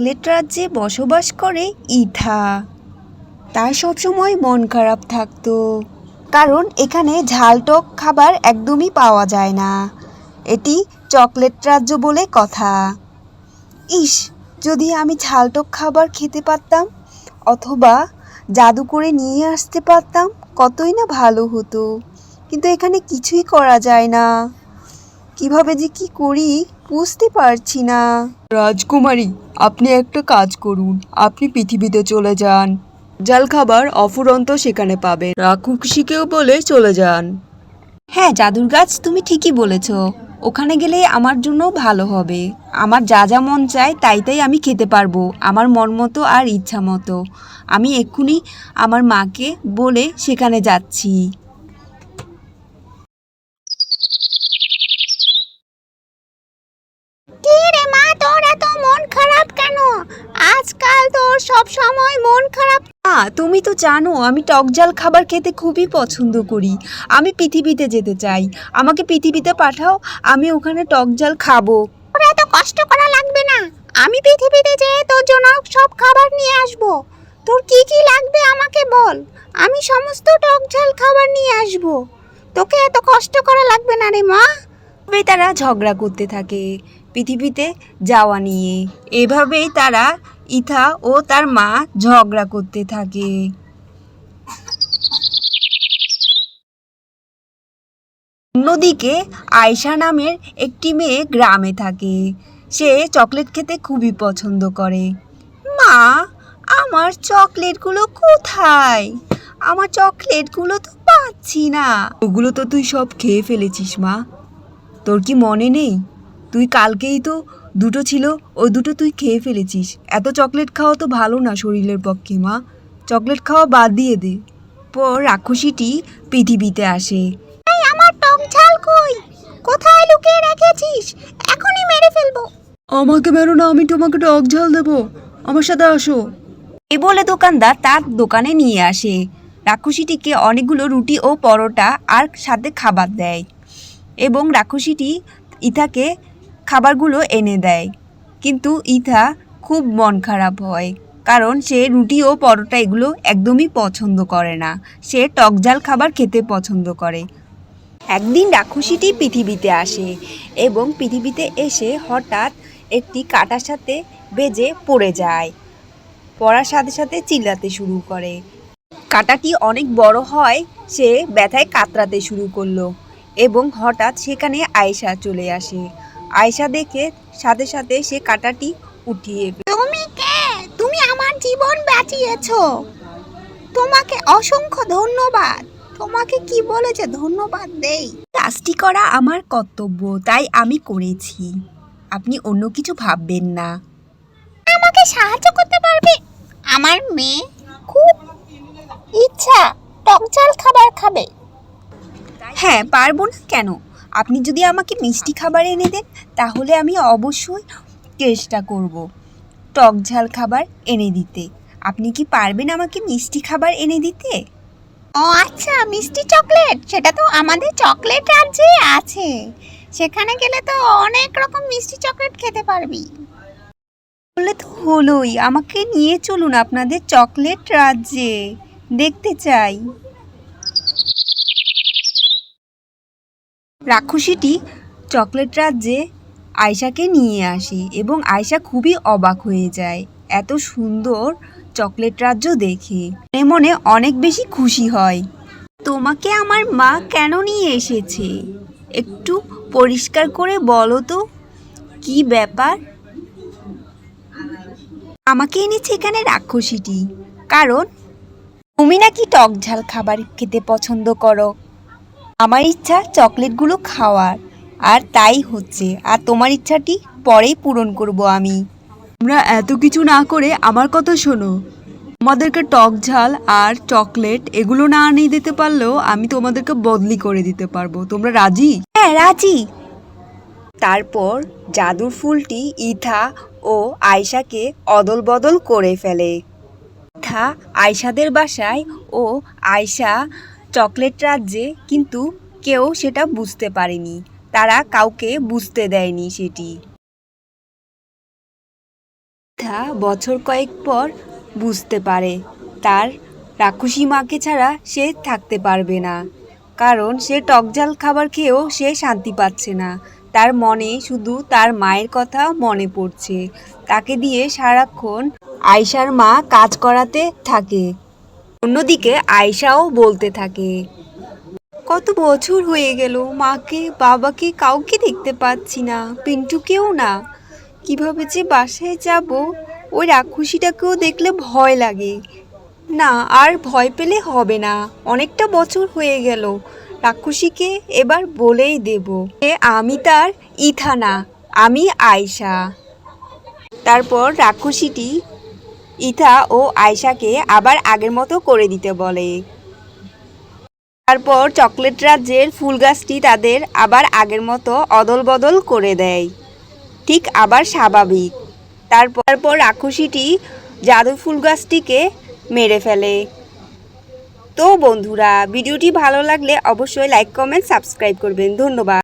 Chocolate রাজ্যে বসবাস করে ইথা তার সবসময় মন খারাপ থাকতো। কারণ এখানে ঝালটক খাবার একদমই পাওয়া যায় না। এটি চকলেট রাজ্য বলে কথা। ইস, যদি আমি ঝালটক খাবার খেতে পারতাম, অথবা জাদু করে নিয়ে আসতে পারতাম, কতই না ভালো হতো। কিন্তু এখানে কিছুই করা যায় না। কীভাবে যে কি করি? বুঝতে পারছি না। রাজকুমারী, আপনি একটা কাজ করুন। আপনি পৃথিবীতে চলে যান। জাল খাবার অফুরন্ত সেখানে পাবেন। রাক্ষসীকেও বলে চলে যান। হ্যাঁ জাদুর গাছ তুমি ঠিকই বলেছ। ওখানে গেলে আমার জন্য ভালো হবে। আমার যা যা মন চায় তাই তাই আমি খেতে পারব, আমার মন মতো আর ইচ্ছা মতো। আমি এক্ষুনি আমার মাকে বলে সেখানে যাচ্ছি কি রে মা তোর এত মন খারাপ কেন আজকাল তোর সব সময় মন খারাপ। মা তুমি তো জানো আমি টক ঝাল খাবার খেতে খুবই পছন্দ করি। আমি পৃথিবীতে যেতে চাই। আমাকে পৃথিবীতে পাঠাও আমি ওখানে টক ঝাল খাব। তোর এত কষ্ট করা লাগবে না। আমি পৃথিবীতে যেয়ে তোর জন্য সব খাবার নিয়ে আসব। তোর কি কি লাগবে আমাকে বল। আমি সমস্ত টক ঝাল খাবার নিয়ে আসব। তোকে এত কষ্ট করা লাগবে না রে মা। এভাবেই তারা ঝগড়া করতে থাকে পৃথিবীতে যাওয়া নিয়ে। এভাবেই তারা ইথা ও তার মা ঝগড়া করতে থাকে। অন্যদিকে আয়শা নামের একটি মেয়ে গ্রামে থাকে। সে চকলেট খেতে খুবই পছন্দ করে। মা, আমার চকলেটগুলো কোথায়? আমার চকলেটগুলো তো পাচ্ছি না। ওগুলো তো তুই সব খেয়ে ফেলেছিস মা। তোর কি মনে নেই? তুই কালকেই তো দুটো ছিল ওই দুটো তুই খেয়ে ফেলেছিস। এত চকলেট খাওয়া তো ভালো না শরীরের পক্ষে মা। চকলেট খাওয়া বাদ দিয়ে দে। পর রাক্ষসীটি পৃথিবীতে আসে। এই আমার টক ঝাল কই? কোথায় লুকিয়ে রেখেছিস? এখনই মেরে ফেলব। আমাকে মেরো না আমি তোমাকে টক ঝাল দেবো। আমার সাথে আসো। এ বলে দোকানদার তার দোকানে নিয়ে আসে। রাক্ষসীটিকে অনেকগুলো রুটি ও পরোটা আর সাথে খাবার দেয়। এবং রাক্ষসীটি ইথাকে খাবারগুলো এনে দেয়। কিন্তু ইথা খুব মন খারাপ হয়, কারণ সে রুটি ও পরোটা এগুলো একদমই পছন্দ করে না। সে টকজাল খাবার খেতে পছন্দ করে। একদিন রাক্ষসীটি পৃথিবীতে আসে এবং পৃথিবীতে এসে হঠাৎ একটি কাটার সাথে বেজে পড়ে যায়। পড়ার সাথে সাথে চিল্লাতে শুরু করে। কাটাটি অনেক বড় হয়, সে ব্যথায় কাতরাতে শুরু করল এবং হঠাৎ সেখানে আয়শা চলে আসে। আয়শা দেখে সাথে সাথে সে কাটাটি উঠিয়ে তুমি কে? তুমি আমার জীবন বাঁচিয়েছো। তোমাকে অসংখ্য ধন্যবাদ। তোমাকে কি বলেছে ধন্যবাদ দেই। কাজটি করা আমার কর্তব্য তাই আমি করেছি। আপনি অন্য কিছু ভাববেন না। আমাকে সাহায্য করতে পারবে? আমার মেয়ে খুব ইচ্ছা টক ঝাল খাবার খাবে। হ্যাঁ পারব না কেন? আপনি যদি আমাকে মিষ্টি খাবার এনে দেন তাহলে আমি অবশ্যই চেষ্টা করব। টক ঝাল খাবার এনে দিতে। আপনি কি পারবেন আমাকে মিষ্টি খাবার এনে দিতে? ও আচ্ছা মিষ্টি চকলেট। সেটা তো আমাদের চকলেট রাজ্যে আছে। সেখানে গেলে তো অনেক রকম মিষ্টি চকলেট খেতে পারবি। বললে তো হলোই। আমাকে নিয়ে চলুন আপনাদের চকলেট রাজ্যে। দেখতে চাই। রাক্ষসীটি চকলেট রাজ্যে আয়শাকে নিয়ে আসে এবং আয়শা খুবই অবাক হয়ে যায়। এত সুন্দর চকলেট রাজ্য দেখে মনে মনে অনেক বেশি খুশি হয়। তোমাকে আমার মা কেন নিয়ে এসেছে? একটু পরিষ্কার করে বলো তো, কি ব্যাপার? আমাকে এনেছে এখানে রাক্ষসীটি, কারণ তুমি নাকি টক ঝাল খাবার খেতে পছন্দ করো। আমার ইচ্ছা চকলেটগুলো খাওয়ার। আর তাই হচ্ছে। আর তোমার ইচ্ছাটি পরেই পূরণ করব আমি। তোমরা এত কিছু না করে আমার কথা শোনো। তোমাদেরকে টক ঝাল আর চকলেট এগুলো না আনিয়ে দিতে পারলেও আমি তোমাদেরকে বদলি করে দিতে পারব। তোমরা রাজি? হ্যাঁ রাজি। তারপর জাদুর ফুলটি ইথা ও আয়শাকে অদল বদল করে ফেলে। ইথা আয়শাদের বাসায় ও আয়শা চকলেট রাজ্যে কিন্তু কেউ সেটা বুঝতে পারেনি। তারা কাউকে বুঝতে দেয়নি সেটি। বছর কয়েক পর বুঝতে পারে। তার রাক্ষসী মাকে ছাড়া সে থাকতে পারবে না। কারণ সে টকজাল খাবার খেয়েও সে শান্তি পাচ্ছে না। তার মনে শুধু তার মায়ের কথা মনে পড়ছে। তাকে দিয়ে সারাক্ষণ আয়শার মা কাজ করাতে থাকে। অন্যদিকে আয়শাও বলতে থাকে, কত বছর হয়ে গেল, মাকে, বাবাকে কাউকে দেখতে পাচ্ছি না, পিন্টুকেও না। কীভাবে যে বাসায় যাব, ওই রাক্ষসীটাকেও দেখলে ভয় লাগে। না, আর ভয় পেলে হবে না, অনেকটা বছর হয়ে গেল, রাক্ষসীকে এবার বলেই দেব যে আমি তার ইথা না আমি আয়সা তারপর রাক্ষসীটি ইথা ও আয়শাকে আবার আগের মতো করে দিতে বলে। তারপর চকলেট রাজ্যের ফুল গাছটি তাদের আবার আগের মতো অদল বদল করে দেয়। ঠিক আবার স্বাভাবিক। তারপর পর রাক্ষসীটি জাদু ফুল গাছটিকে মেরে ফেলে। তো বন্ধুরা, ভিডিওটি ভালো লাগলে অবশ্যই লাইক কমেন্ট সাবস্ক্রাইব করবেন। ধন্যবাদ।